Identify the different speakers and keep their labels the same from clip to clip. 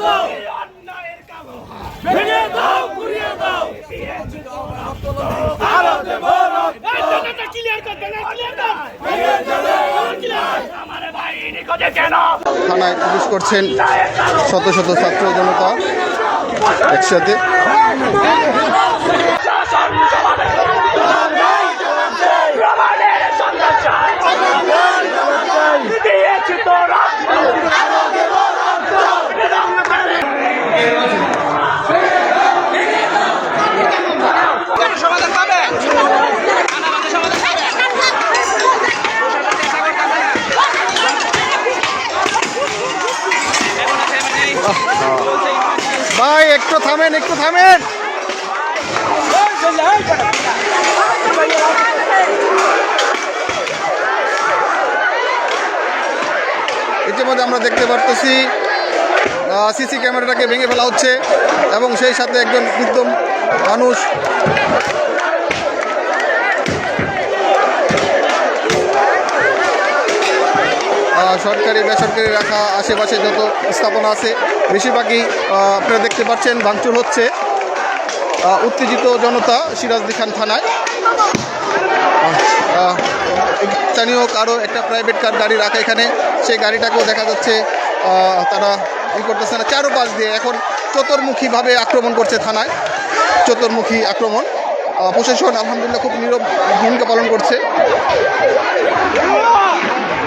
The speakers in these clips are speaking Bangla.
Speaker 1: দাও
Speaker 2: এই অন্যায়ের কালো
Speaker 1: ভেঙে দাও গুড়িয়ে দাও। আরও দেব রক্ত।
Speaker 2: ক্লিয়ার কর দেনা ক্লিয়ার কর।
Speaker 1: ভেঙে যাবে
Speaker 2: আমার ভাই নিকটে কেন?
Speaker 3: থানায় পুলিশ করছেন শত শত ছাত্র জনতা। একসাথে
Speaker 2: শাসন জবাবে রহমানের সন্ধান চাই দিয়েছি তোর
Speaker 3: ভাই একটু থামেন, একটু থামেন। ইতিমধ্যে আমরা দেখতে পারতেছি সিসি ক্যামেরাটাকে ভেঙে ফেলা হচ্ছে এবং সেই সাথে একজন বৃদ্ধ মানুষ সরকারি, বেসরকারি রাখা আশেপাশে যত স্থাপনা আছে, বেশিরভাগই আপনারা দেখতে পাচ্ছেন ভাঙচুর হচ্ছে। উত্তেজিত জনতা সিরাজদি খান থানায়। স্থানীয় কারও একটা প্রাইভেট কার গাড়ি রাখা এখানে, সেই গাড়িটাকেও দেখা যাচ্ছে তারা ই করতেছে না। চারোপাশ দিয়ে এখন চতুর্মুখীভাবে আক্রমণ করছে থানায়, চতুর্মুখী আক্রমণ। প্রশাসন আলহামদুলিল্লাহ খুব নীরব ভূমিকা পালন করছে।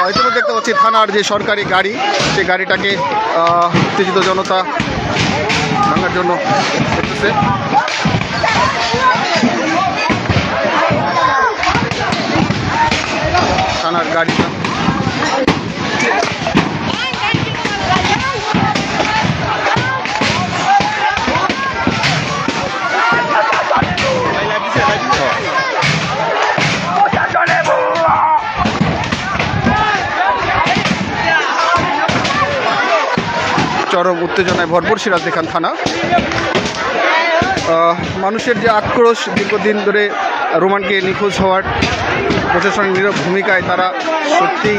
Speaker 3: হয়তো দেখতে পাচ্ছি থানার যে সরকারি গাড়ি সেই গাড়িটাকে উত্তেজিত জনতা ভাঙার জন্য থানার গাড়িটা। চরম উত্তেজনায় ভরপুর সিরাজদি খান থানা মানুষের যে আক্রোশ দীর্ঘদিন ধরে রোমানকে নিখোঁজ হওয়ার প্রশাসনের নীরব ভূমিকায় তারা সত্যি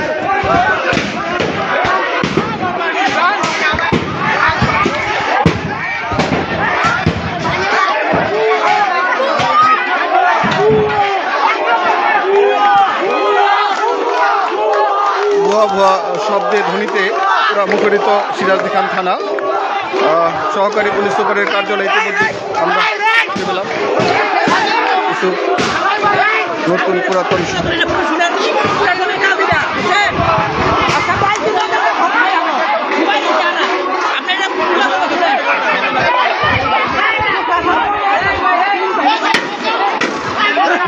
Speaker 3: ভুয়া ভুয়া শব্দে ধ্বনিতে মুখরিত সিরাজদি খান থানা। সহকারী পুলিশ সুপারের কার্যালয় ইতিমধ্যে আমরা পেলাম কিছু নতুন পুরাতন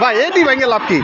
Speaker 3: ভাই এটি ভেঙে লাভ কি?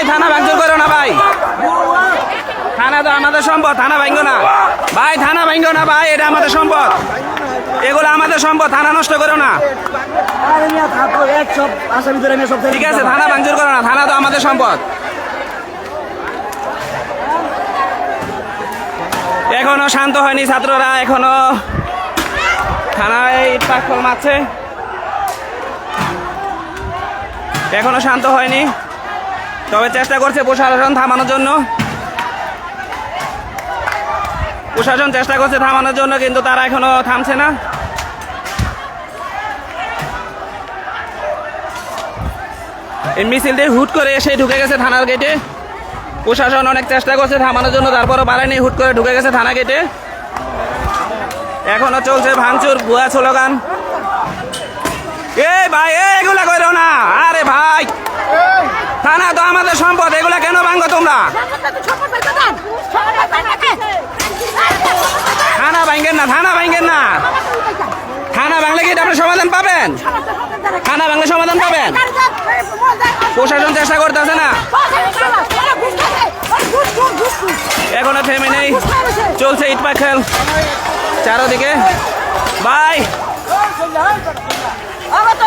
Speaker 4: ভাই, থানা ভাঙচুর করো না ভাই। থানা তো আমাদের সম্পদ, থানা ভাঙ্গ না। ভাই, থানা ভাঙ্গ না ভাই, এটা আমাদের সম্পদ। এগুলো আমাদের সম্পদ, থানা নষ্ট করো না। ঠিক আছে, থানা ভাঙচুর করো না, থানা তো আমাদের সম্পদ। এখনও শান্ত হয়নি ছাত্ররা, এখনও থানায় ইট পাটখল মারছে। এখনও শান্ত হয়নি। তবে চেষ্টা করছে প্রশাসন থামানোর জন্য। প্রশাসন চেষ্টা করছে থামানোর জন্য, কিন্তু তারা এখনও থামছে না। এই মিছিলটি হুট করে এসে ঢুকে গেছে থানার গেটে। প্রশাসন অনেক চেষ্টা করছে থামানোর জন্য, তারপরও পারেনি, হুট করে ঢুকে গেছে থানা গেটে। এখনও চলছে ভাঙচুর, ভুয়া স্লোগান। এই ভাই এগুলা করো না। আরে ভাই! থানা তো আমাদের সম্পদ, এগুলো কেন ভাঙো তোমরা? থানা ভাঙেন না, থানা ভাঙেন না। থানা ভাঙলে কি আপনি সমাধান পাবেন? থানা ভাঙলে সমাধান পাবেন? প্রশাসন চেষ্টা করতেছে না। এখনও থেমে নেই। চলছে ইট খেল চারোদিকে। বাই
Speaker 5: আমার তো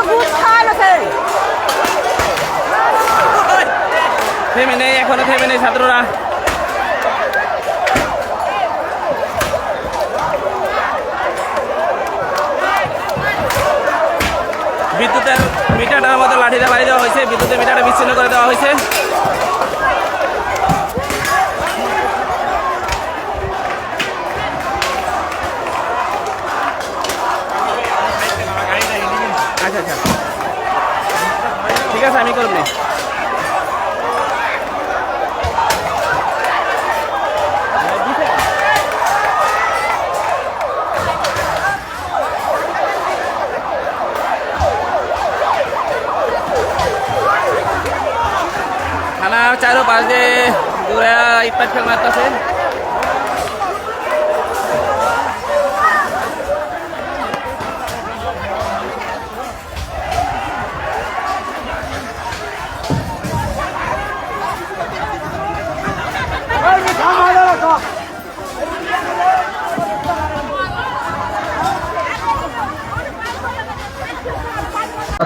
Speaker 4: থেমে নেই, এখনও থেমে নেই ছাত্ররা। বিদ্যুতের মিটারটার মতো বাড়ি দেওয়া হয়েছে, বিদ্যুতের মিটারটা বিচ্ছিন্ন করে দেওয়া হয়েছে। Gue ipad yang atas ini.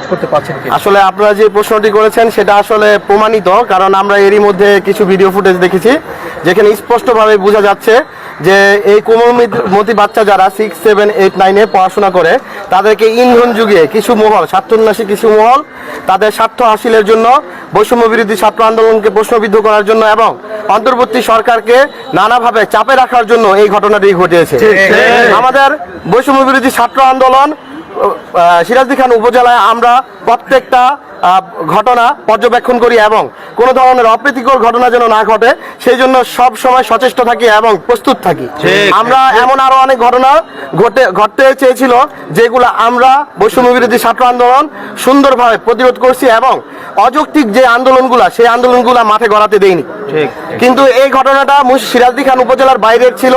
Speaker 4: খেল মারতেছে
Speaker 6: আসলে আপনারা যে প্রশ্নটি করেছেন সেটা আসলে প্রমাণিত কারণ আমরা এরই মধ্যে কিছু ভিডিও ফুটেজ দেখেছি যেখানে স্পষ্টভাবে বোঝা যাচ্ছে যে এই কোমলমতি বাচ্চা যারা সিক্স সেভেন এইট নাইনে পড়াশোনা করে তাদেরকে ইন্ধন যুগে কিছু মহল স্বার্থন্যাসী কিছু মহল তাদের স্বার্থ হাসিলের জন্য বৈষম্য বিরোধী ছাত্র আন্দোলনকে প্রশ্নবিদ্ধ করার জন্য এবং অন্তর্বর্তী সরকারকে নানাভাবে চাপে রাখার জন্য এই ঘটনাটি ঘটিয়েছে। আমাদের বৈষম্য বিরোধী ছাত্র আন্দোলন সিরাজদি খান উপজেলায় আমরা প্রত্যেকটা ঘটনা পর্যবেক্ষণ করি এবং কোনো ধরনের অপ্রীতিকর ঘটনা যেন না ঘটে সেই জন্য সব সময় সচেষ্ট থাকি এবং প্রস্তুত থাকি। আমরা এমন আরও অনেক ঘটনা ঘটে ঘটতে চেয়েছিল যেগুলো আমরা বৈষম্য বিরোধী ছাত্র আন্দোলন সুন্দরভাবে প্রতিরোধ করছি এবং অযৌক্তিক যে আন্দোলনগুলা সেই আন্দোলনগুলা মাঠে গড়াতে দেয়নি কিন্তু এই ঘটনাটা সিরাজদি খান উপজেলার বাইরের ছিল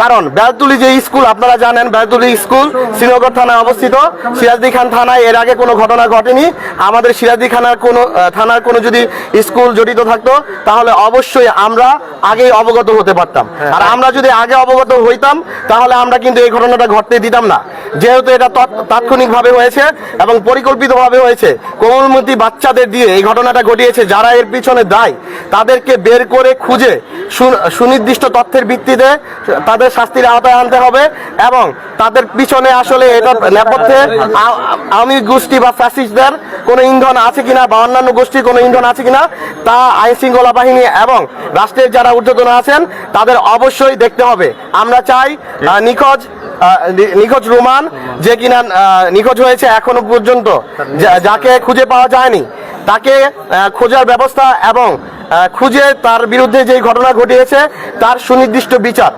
Speaker 6: কারণ বেলতুলি যে স্কুল আপনারা জানেন বেলতুলি স্কুল শ্রীনগর থানায় অবস্থিত সিরাজদি খান থানায় এর আগে কোনো ঘটনা। ঘটেনি আমাদের সিরাজদি খানার কোনো থানার কোনো যদি স্কুল জড়িত থাকতো তাহলে অবশ্যই আমরা আগেই অবগত হতে পারতাম। আর আমরা যদি আগে অবগত হইতাম তাহলে আমরা কিন্তু এই ঘটনাটা ঘটতে দিতাম না। যেহেতু এটা তৎ- তাৎক্ষণিকভাবে হয়েছে এবং পরিকল্পিতভাবে হয়েছে কোমলমতি বাচ্চাদের দিয়ে এই ঘটনাটা ঘটিয়েছে যারা এর পিছনে দায় তাদেরকে বের করে খুঁজে সুনির্দিষ্ট তথ্যের ভিত্তিতে তাদের শাস্তির আওতায় আনতে হবে এবং তাদের পিছনে আসলে এটা নেপথ্যে আ- আওয়ামী গোষ্ঠী বা ফ্যাসিস্টদের কোনো ইন্ধন আছে কিনা বা অন্যান্য গোষ্ঠীর কোনো ইন্ধন আছে কিনা, তা আইন শৃঙ্খলা বাহিনী এবং রাষ্ট্রের যারা ঊর্ধ্বতন আছেন, তাদের অবশ্যই দেখতে হবে। আমরা চাই নিখোঁজ নিখোঁজ রোমান, যে কিনা নিখোঁজ হয়েছে এখনও পর্যন্ত যাকে খুঁজে পাওয়া যায়নি, তাকে খোঁজার ব্যবস্থা এবং খুঁজে তার বিরুদ্ধে যে ঘটনা ঘটিয়েছে, তার সুনির্দিষ্ট বিচার।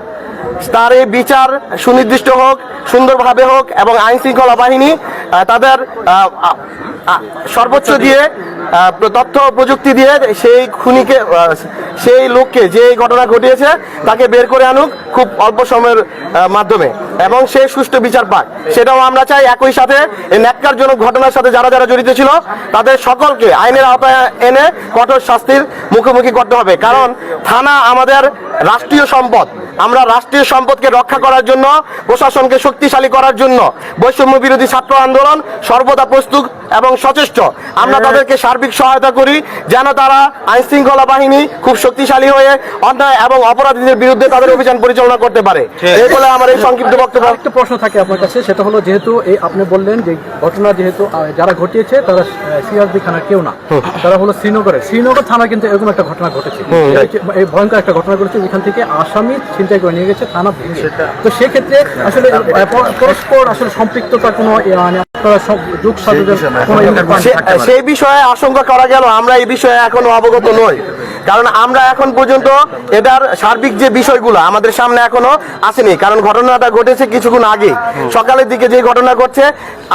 Speaker 6: তার এই বিচার সুনির্দিষ্ট হোক, সুন্দরভাবে হোক এবং আইন শৃঙ্খলা বাহিনী তাদের সর্বোচ্চ দিয়ে তথ্য প্রযুক্তি দিয়ে সেই খুনিকে সেই লোককে যে ঘটনা ঘটিয়েছে তাকে বের করে আনুক খুব অল্প সময়ের মাধ্যমে। এবং সে সুষ্ঠু বিচার পাক। সেটাও আমরা চাই একই সাথে ন্যাক্কারজনক ঘটনার সাথে যারা যারা জড়িত ছিল, তাদের সকলকে আইনের আওতায় এনে কঠোর শাস্তির মুখোমুখি করতে হবে। কারণ থানা আমাদের রাষ্ট্রীয় সম্পদ। আমরা রাষ্ট্রীয় সম্পদকে রক্ষা করার জন্য প্রশাসনকে শক্তিশালী করার জন্য বৈষম্য বিরোধী ছাত্র আন্দোলন সর্বদা প্রস্তুত এবং সচেষ্ট। আমরা তাদেরকে সার্বিক সহায়তা করি যেন তারা আইন শৃঙ্খলা বাহিনী খুব শক্তিশালী হয়ে অন্যায় এবং অপরাধীদের বিরুদ্ধে তাদের অভিযান পরিচালনা করতে পারে। এই বলে আমার এই সংক্ষিপ্ত বক্তব্য
Speaker 5: একটা প্রশ্ন থাকে আপনার কাছে সেটা হলো যেহেতু এই আপনি বললেন যে ঘটনা যেহেতু যারা ঘটিয়েছে তারা সিআরবি থানার কেউ না। তারা হলো শ্রীনগরে শ্রীনগর থানা কিন্তু এরকম একটা ঘটনা ঘটেছে। এই ভয়ঙ্কর একটা ঘটনা ঘটেছে। যেখান থেকে আসামি ছিনতাই করে নিয়ে গেছে থানা তো সেক্ষেত্রে আসলে পরস্পর আসলে সম্পৃক্ততা কোনো মানে।
Speaker 6: সেই বিষয়ে আশঙ্কা করা গেল আমরা এই বিষয়ে এখনও অবগত নই। কারণ আমরা এখন পর্যন্ত এটার সার্বিক যে বিষয়গুলো আমাদের সামনে এখনও আসেনি। কারণ ঘটনাটা ঘটেছে কিছুক্ষণ আগে। সকালের দিকে যে ঘটনা ঘটছে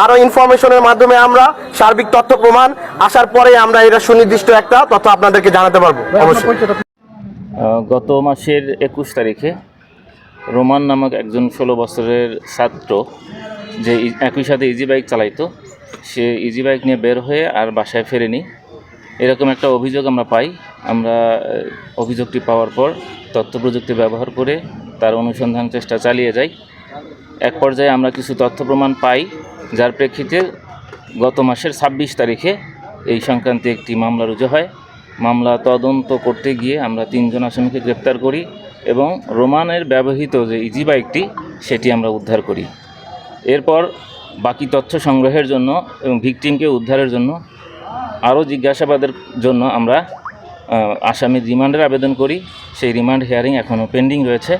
Speaker 6: আরও ইনফরমেশনের মাধ্যমে আমরা সার্বিক তথ্য প্রমাণ আসার পরে আমরা এটা সুনির্দিষ্ট একটা তথ্য আপনাদেরকে জানাতে পারব। অবশ্যই।
Speaker 7: গত মাসের একুশ তারিখে রোমান নামক একজন ষোলো বছরের ছাত্র যে একই সাথে ইজি বাইক চালাইতো, সে ইজি বাইক নিয়ে বের হয়ে আর বাসায় ফেরেনি। এরকম একটা অভিযোগ আমরা পাই। আমরা অভিযোগটি পাওয়ার পর তথ্য প্রযুক্তি ব্যবহার করে তার অনুসন্ধান চেষ্টা চালিয়ে যাই। এক পর্যায়ে আমরা কিছু তথ্য প্রমাণ পাই, যার প্রেক্ষিতে গত মাসের ছাব্বিশ তারিখে এই সংক্রান্তে একটি মামলা রুজু হয়। মামলা তদন্ত করতে গিয়ে আমরা তিনজন আসামিকে গ্রেপ্তার করি এবং রোমানের ব্যবহৃত যে ইজি বাইকটি, সেটি আমরা উদ্ধার করি। এরপর বাকি তথ্য সংগ্রহের জন্য এবং ভিকটিমকে উদ্ধারের জন্য আরও জিজ্ঞাসাবাদের জন্য আমরা আসামির রিমান্ডের আবেদন করি। সেই রিমান্ড হিয়ারিং এখনও পেন্ডিং রয়েছে।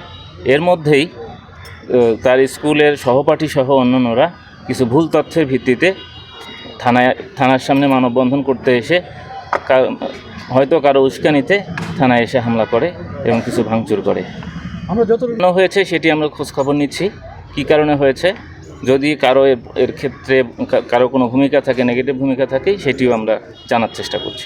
Speaker 7: এর মধ্যেই তার স্কুলের সহপাঠী সহ অন্যান্যরা কিছু ভুল তথ্যের ভিত্তিতে থানায়, থানার সামনে মানববন্ধন করতে এসে হয়তো কারও উস্কানিতে থানায় এসে হামলা করে এবং কিছু ভাঙচুর করে।
Speaker 5: আমরা যত
Speaker 7: হয়েছে সেটি আমরা খোঁজখবর নিচ্ছি। কী কারণে হয়েছে? যদি কারও এর- ক্ষেত্রে কারও কোনো ভূমিকা থাকে নেগেটিভ ভূমিকা থাকে সেটিও আমরা জানার চেষ্টা করছি।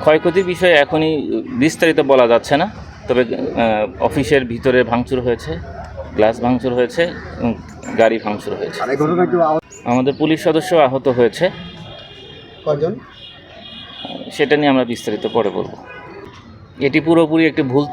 Speaker 7: ক্ষয়ক্ষতির বিষয়ে এখনই বিস্তারিত বলা যাচ্ছে না। তবে অফিসের ভিতরে ভাঙচুর হয়েছে গ্লাস ভাঙচুর হয়েছে গাড়ি ভাঙচুর হয়েছে। আমাদের পুলিশ সদস্য আহত হয়েছে।
Speaker 3: কজন?
Speaker 7: সেটা নিয়ে আমরা বিস্তারিত পরে বলব। এটি পুরোপুরি একটি ভুল